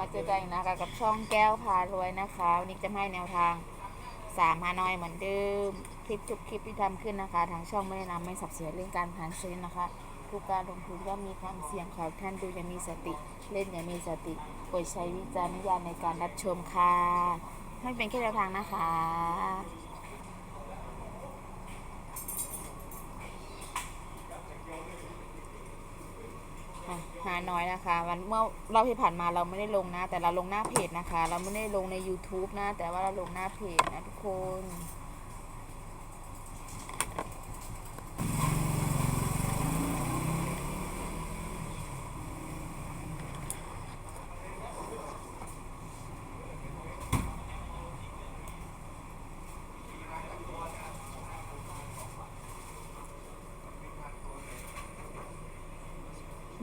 มาเจอกันอีกนะคะกับช่องแก้วพารวยนะคะวันนี้จะให้แนวทางสามฮานอยเหมือนเดิม คลิปทุกคลิปที่ทำขึ้นนะคะ ทางช่องไม่แนะนำไม่สับเสียเรื่องการผ่านซื้อนะคะ ทุกการลงทุนก็มีความเสี่ยงขอท่านดูอย่ามีสติ เล่นอย่ามีสติโปรดใช้วิจารณญาณในการรับชมค่ะให้เป็นแค่แนวทางนะคะ อะหาน้อยนะคะวันเมื่อเราที่ผ่านมาเราไม่ได้ลงนะ แต่เราลงหน้าเพจนะคะ เราไม่ได้ลงใน YouTube นะ แต่ว่าเราลงหน้าเพจนะทุกคน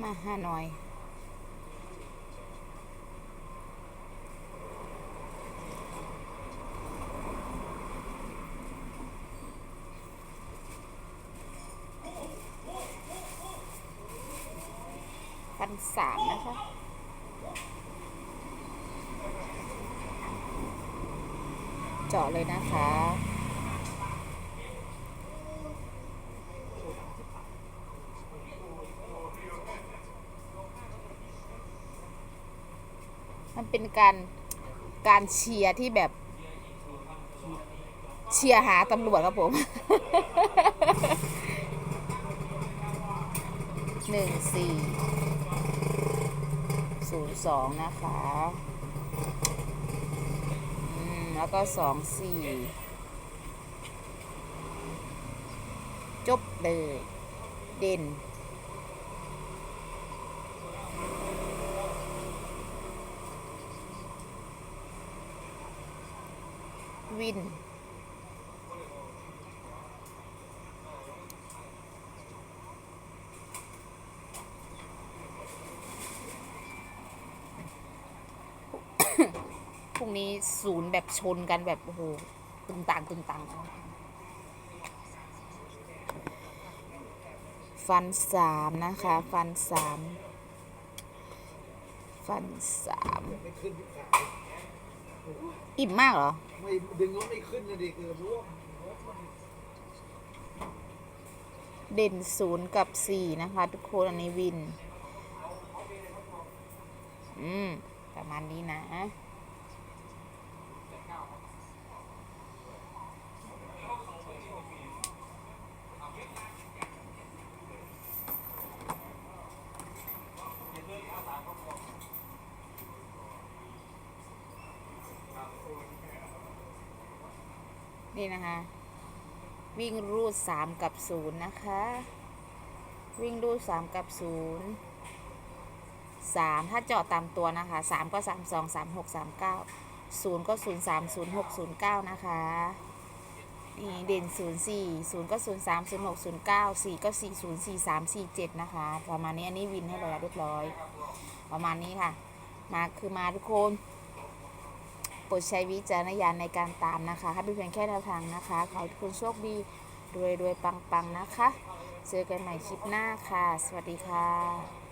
มาหาหน่อย พันสามนะคะเจาะเลยนะคะ มันเป็นการการเชียร์ที่แบบเชียร์หาตำรวจครับผมหนึ่งสี่ศูนย์สองนะคะอืมแล้วก็สองสี่จบเลย เด่น วิน พรุ่งนี้ศูนย์แบบชนกันแบบโอ้โหตึงตังตึงตังฟันสามนะคะ ฟันสามฟันสาม อิ่มมากเหรอ ไม่ดึงแล้วไม่ขึ้นเลยดิเกือบร่วงเด่นศูนย์กับสี่นะคะ ทุกคนอันนี้วิน อืม ประมาณนี้นะ นี่นะคะ วิ่งรูดสามกับศูนย์นะคะ วิ่งรูดสามกับศูนย์สามถ้าเจาะตามตัวนะคะสามก็สามสองสามหกสามเก้าศูนย์ก็ศูนย์สามศูนย์หกศูนย์เก้านะคะนี่เด่นศูนย์สี่ศูนย์ก็ศูนย์สามศูนย์หกศูนย์เก้าสี่ก็สี่ศูนย์สี่สามสี่เจ็ดนะคะ ประมาณนี้อันนี้วินให้เราเรียบร้อย ประมาณนี้ค่ะ มาคือมาทุกคน โปรดใช้วิจารณญาณในการตามนะคะให้เป็นเพียงแค่แนวทางนะคะ ขอให้ทุกคนโชคดีรวยรวยปังปังนะคะ เจอกันใหม่คลิปหน้าค่ะ สวัสดีค่ะ